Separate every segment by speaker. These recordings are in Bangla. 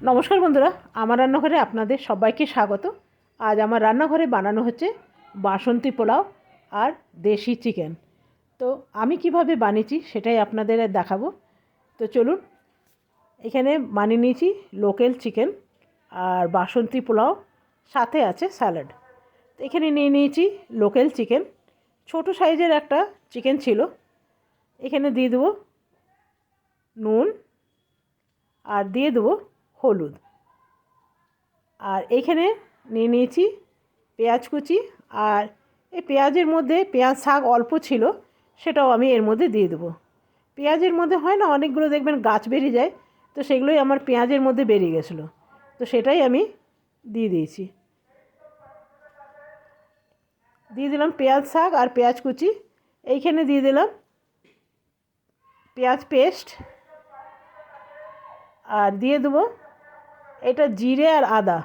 Speaker 1: নমস্কার বন্ধুরা, আমার রান্নাঘরে আপনাদের সবাইকে স্বাগত। আজ আমার রান্নাঘরে বানানো হচ্ছে বাসন্তী পোলাও আর দেশি চিকেন। তো আমি কীভাবে বানিয়েছি সেটাই আপনাদের দেখাবো। তো চলুন, এখানে বানিয়ে নিয়েছি লোকাল চিকেন আর বাসন্তী পোলাও, সাথে আছে স্যালাড। এখানে নিয়ে নিয়েছি লোকাল চিকেন। ছোট সাইজের একটা চিকেন ছিল। এখানে দিয়ে দেবো নুন আর দিয়ে দেবো হলুদ। আর এইখানে নিয়ে নিয়েছি পেঁয়াজ কুচি। আর এই পেঁয়াজের মধ্যে পেঁয়াজ শাক অল্প ছিল, সেটাও আমি এর মধ্যে দিয়ে দেবো। পেঁয়াজের মধ্যে হয় না, অনেকগুলো দেখবেন গাছ বেরিয়ে যায়, তো সেগুলোই আমার পেঁয়াজের মধ্যে বেরিয়ে গেছিল। তো সেটাই আমি দিয়ে দিয়েছি। দিয়ে দিলাম পেঁয়াজ শাক আর পেঁয়াজ কুচি। এইখানে দিয়ে দিলাম পেঁয়াজ পেস্ট। আর দিয়ে দেবো এটা জিরে আর আদা।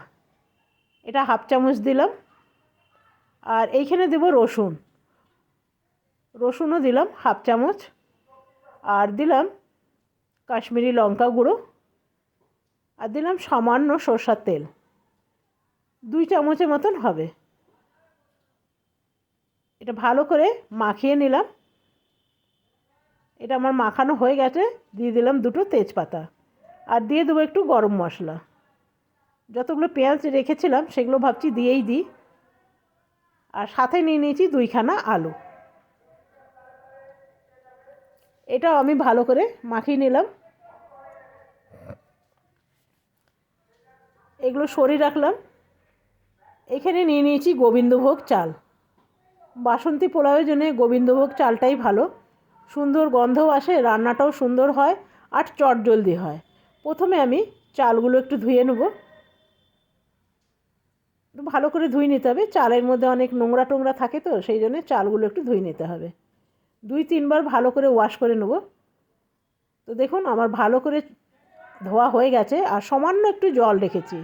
Speaker 1: এটা হাফ চামচ দিলাম। আর এইখানে দেবো রসুন। রসুনও দিলাম হাফ চামচ। আর দিলাম কাশ্মীরি লঙ্কা গুঁড়ো। আর দিলাম সামান্য সর্ষার তেল। দুই চামচের মতন হবে। এটা ভালো করে মাখিয়ে নিলাম। এটা আমার মাখানো হয়ে গেছে। দিয়ে দিলাম দুটো তেজপাতা। আর দিয়ে দেবো একটু গরম মশলা। যতগুলো পেঁয়াজ রেখেছিলাম, সেগুলো ভাবছি দিয়েই দিই। আর সাথে নিয়ে নিয়েছি দুইখানা আলু। এটাও আমি ভালো করে মাখিয়ে নিলাম। এগুলো সরিয়ে রাখলাম। এখানে নিয়ে নিয়েছি গোবিন্দভোগ চাল। বাসন্তী পোলাওয়ের জন্য গোবিন্দভোগ চালটাই ভালো। সুন্দর গন্ধও আসে, রান্নাটাও সুন্দর হয়, আর চট জলদি হয়। প্রথমে আমি চালগুলো একটু ধুয়ে নেব। একটু ভালো করে ধুয়ে নিতে হবে। চালের মধ্যে অনেক নোংরা টোংরা থাকে তো, সেই জন্য চালগুলো একটু ধুয়ে নিতে হবে। দুই তিনবার ভালো করে ওয়াশ করে নেব। তো দেখুন, আমার ভালো করে ধোয়া হয়ে গেছে আর সামান্য একটু জল রেখেছি।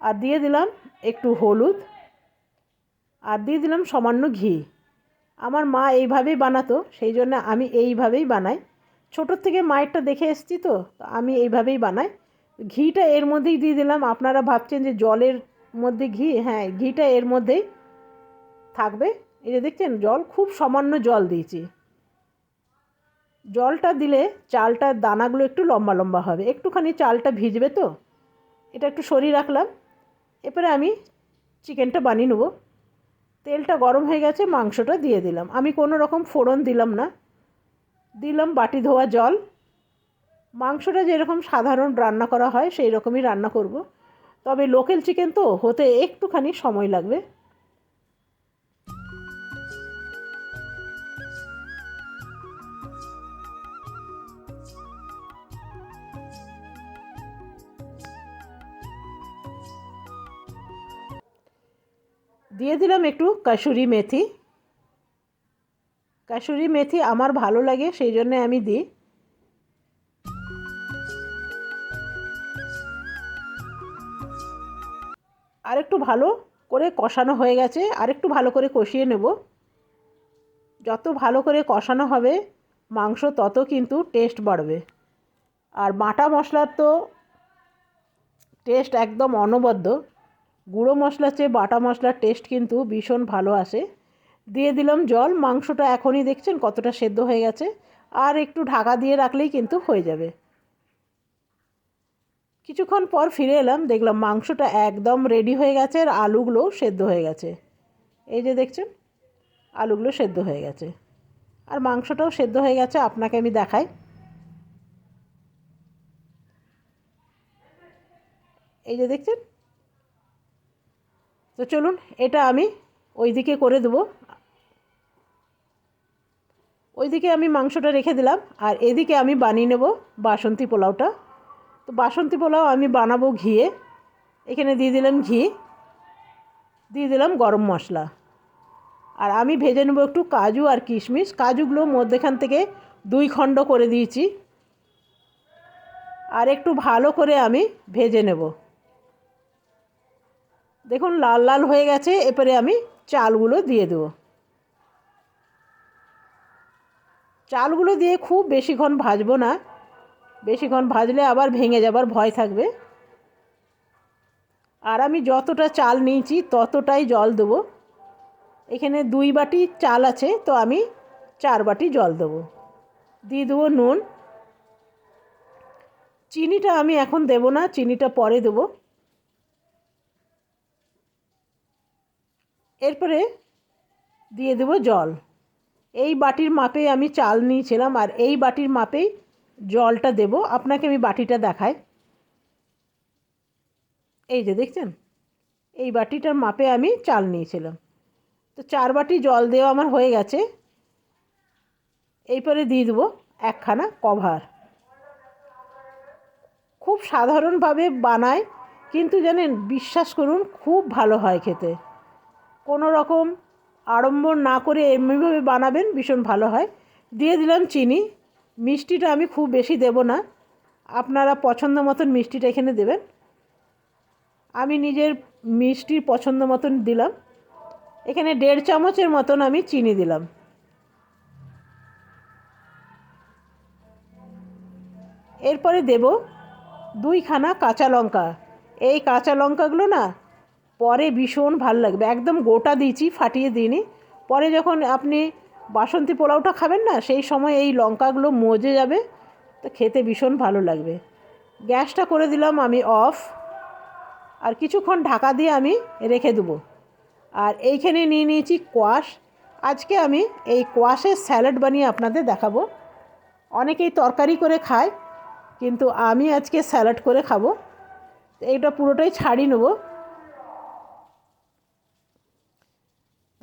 Speaker 1: আর দিয়ে দিলাম একটু হলুদ আর দিয়ে দিলাম সামান্য ঘি। আমার মা এইভাবেই বানাতো, সেই জন্য আমি এইভাবেই বানাই। ছোটোর থেকে মায়েরটা দেখে এসেছি তো আমি এইভাবেই বানাই। ঘিটা এর মধ্যেই দিয়ে দিলাম। আপনারা ভাবছেন যে জলের মধ্যে ঘি হ্যাঁ ঘিটা এর মধ্যেই থাকবে। এই যে দেখছেন, জল, খুব সামান্য জল দিয়েছি। জলটা দিলে চালটার দানাগুলো একটু লম্বা লম্বা হবে। একটুখানি চালটা ভিজবে তো, এটা একটু সরিয়ে রাখলাম। এরপরে আমি চিকেনটা বানিয়ে নেব। তেলটা গরম হয়ে গেছে, মাংসটা দিয়ে দিলাম। আমি কোনো রকম ফোড়ন দিলাম না। দিলাম বাটি ধোয়া জল। মাংসটা যেরকম সাধারণ রান্না করা হয়, সেই রকমই রান্না করব। তবে লোকেল চিকেন তো হতে একটুখানি সময় লাগবে। দিয়ে দিলাম একটু কাসুরি মেথি। কাসুরি মেথি আমার ভালো লাগে, সেই জন্যে আমি দিই। আরেকটু ভালো করে কষানো হয়ে গেছে, আরেকটু ভালো করে কষিয়ে নেব। যত ভালো করে কষানো হবে, মাংস তত কিন্তু টেস্ট বাড়বে। আর বাটা মশলার তো টেস্ট একদম অনবদ্য। গুঁড়ো মশলার চেয়ে বাটা মশলার টেস্ট কিন্তু ভীষণ ভালো আসে। দিয়ে দিলাম জল, মাংসটা এখনই দেখছেন কতটা সেদ্ধ হয়ে গেছে। আর একটু ঢাকা দিয়ে রাখলেই কিন্তু হয়ে যাবে। কিছুক্ষণ পর ফিরে এলাম, দেখলাম মাংসটা একদম রেডি হয়ে গেছে আর আলুগুলো সেদ্ধ হয়ে গেছে। এই যে দেখছেন, আলুগুলো সেদ্ধ হয়ে গেছে। আর মাংসটাও সেদ্ধ হয়ে গেছে, আপনাকে আমি দেখাই। এই যে দেখছেন, তো চলুন এটা আমি ওই দিকে করে দেবো। ওইদিকে আমি মাংসটা রেখে দিলাম, আর এদিকে আমি বানিয়ে নেব বাসন্তী পোলাওটা। তো বাসন্তী পোলাও আমি বানাবো ঘিয়ে। এখানে দিয়ে দিলাম ঘি, দিয়ে দিলাম গরম মশলা। আর আমি ভেজে নেব একটু কাজু আর কিশমিশ। কাজুগুলো মধ্যেখান থেকে দুই খণ্ড করে দিয়েছি। আর একটু ভালো করে আমি ভেজে নেব। দেখুন লাল লাল হয়ে গেছে, এরপরে আমি চালগুলো দিয়ে দেবো। চালগুলো দিয়ে খুব বেশিক্ষণ ভাজবো না। বেশিক্ষণ ভাজলে আবার ভেঙে যাবার ভয় থাকবে। আর আমি যতটা চাল নিয়েছি ততটাই জল দেবো। এখানে দুই বাটি চাল আছে, তো আমি চার বাটি জল দেবো। দিয়ে দেবো নুন। চিনিটা আমি এখন দেবো না, চিনিটা পরে দেবো। এরপরে দিয়ে দেবো জল। এই বাটির মাপে আমি চাল নিয়েছিলাম, আর এই বাটির মাপেই জলটা দেব। আপনাকে আমি বাটিটা দেখাই। এই যে দেখছেন? এই বাটিটার মাপে আমি চাল নিয়েছিলাম। তো চার বাটি জল দেওয়া আমার হয়ে গেছে। এইপরে দিয়ে দেবো একখানা কভার। খুব সাধারণভাবে বানায়, কিন্তু জানেন, বিশ্বাস করুন, খুব ভালো হয় খেতে। কোনো রকম আড়ম্বর না করে এমনিভাবে বানাবেন, ভীষণ ভালো হয়। দিয়ে দিলাম চিনি। মিষ্টিটা আমি খুব বেশি দেব না। আপনারা পছন্দ মতন মিষ্টিটা এখানে দেবেন। আমি নিজের মিষ্টির পছন্দ মতন দিলাম। এখানে দেড় চামচের মতন আমি চিনি দিলাম। এরপরে দেব দুইখানা কাঁচা লঙ্কা। এই কাঁচা লঙ্কাগুলো না পরে ভীষণ ভালো লাগবে। একদম গোটা দিয়েছি, ফাটিয়ে দিইনি। পরে যখন আপনি বাসন্তী পোলাওটা খাবেন না? সেই সময় এই লঙ্কাগুলো মজে যাবে। তো খেতে ভীষণ ভালো লাগবে। গ্যাসটা করে দিলাম আমি অফ। আর কিছুক্ষণ ঢাকা দিয়ে আমি রেখে দেবো। আর এইখানে নিয়ে নিয়েছি কোয়াশ। আজকে আমি এই কোয়াশের স্যালাড বানিয়ে আপনাদের দেখাবো। অনেকেই তরকারি করে খায়, কিন্তু আমি আজকে স্যালাড করে খাব। এইটা পুরোটাই ছাড়িয়ে নেব।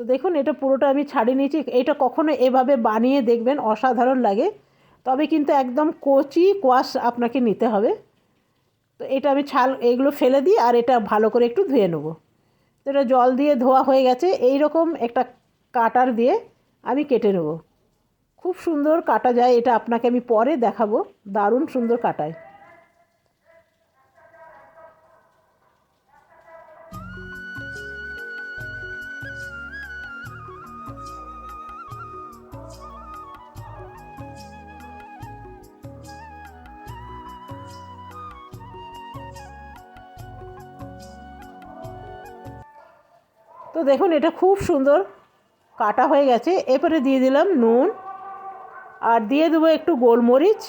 Speaker 1: তো দেখুন, এটা পুরোটা আমি ছাড়িয়ে নিয়েছি। এটা কখনো এভাবে বানিয়ে দেখবেন, অসাধারণ লাগে। তবে কিন্তু একদম কচি কোয়াশ আপনাকে নিতে হবে। তো এটা আমি ছাল এইগুলো ফেলে দিই আর এটা ভালো করে একটু ধুয়ে নেব। তো এটা জল দিয়ে ধোয়া হয়ে গেছে। এই রকম একটা কাটার দিয়ে আমি কেটে নেব। খুব সুন্দর কাটা যায়। এটা আপনাকে আমি পরে দেখাবো। দারুণ সুন্দর কাটায়। তো দেখুন, এটা খুব সুন্দর। কাটা হয়ে গেছে। এরপরে দিয়ে দিলাম নুন। আর দিয়ে দেবো একটু গোলমরিচ।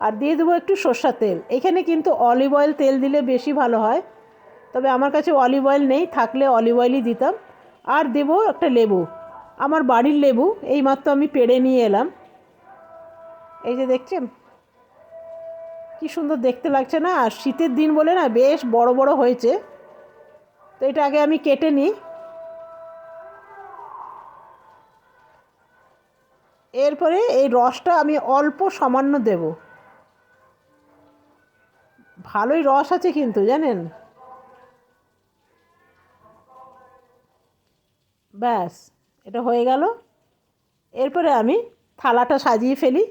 Speaker 1: আর দিয়ে দেবো একটু সর্ষার তেল। এখানে কিন্তু অলিভ অয়েল তেল দিলে বেশি ভালো হয়। তবে আমার কাছে অলিভ অয়েল নেই, থাকলে অলিভ অয়েলই দিতাম। আর দেবো একটা লেবু। আমার বাড়ির লেবু, এইমাত্র আমি পেড়ে নিয়ে এলাম। এই যে দেখছেন? কি সুন্দর দেখতে লাগছে না? আর শীতের দিন বলে না, বেশ বড় বড় হয়েছে। তো এটা আগে আমি কেটে নিই। এরপরে এই রসটা আমি অল্প সামান্য দেব। ভালোই রস আছে কিন্তু, জানেন? ব্যাস, এটা হয়ে গেল। এরপরে আমি থালাটা সাজিয়ে ফেলি।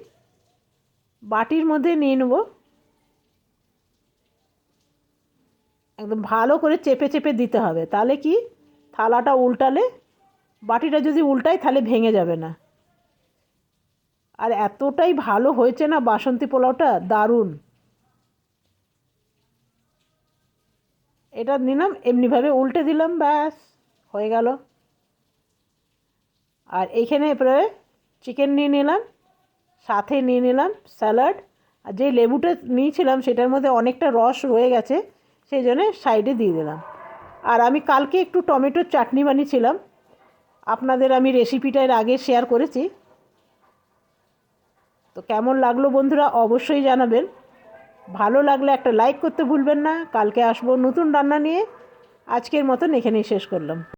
Speaker 1: বাটির মধ্যে নিয়ে নেব। একদম ভালো করে চেপে চেপে দিতে হবে। তাহলে কি? থালাটা উল্টালে, বাটিটা যদি উল্টাই তাহলে ভেঙে যাবে না। আর এতটাই ভালো হয়েছে না বাসন্তী পোলাওটা? দারুণ। এটা নিলাম, এমনিভাবে উল্টে দিলাম, ব্যাস, হয়ে গেল। আর এইখানে এবারে চিকেন নিয়ে নিলাম, সাথে নিয়ে নিলাম স্যালাড। আর যে লেবুটা নিয়েছিলাম সেটার মধ্যে অনেকটা রস রয়ে গেছে। সেই জন্য সাইডে দিয়ে দিলাম। আর আমি কালকে একটু টমেটোর চাটনি বানিয়েছিলাম। আপনাদের আমি রেসিপিটা এর আগে শেয়ার করেছি। তো কেমন লাগল বন্ধুরা অবশ্যই জানাবেন। ভালো লাগলে একটা লাইক করতে ভুলবেন না। কালকে আসব নতুন রান্না নিয়ে। আজকের মতন এখানেই শেষ করলাম।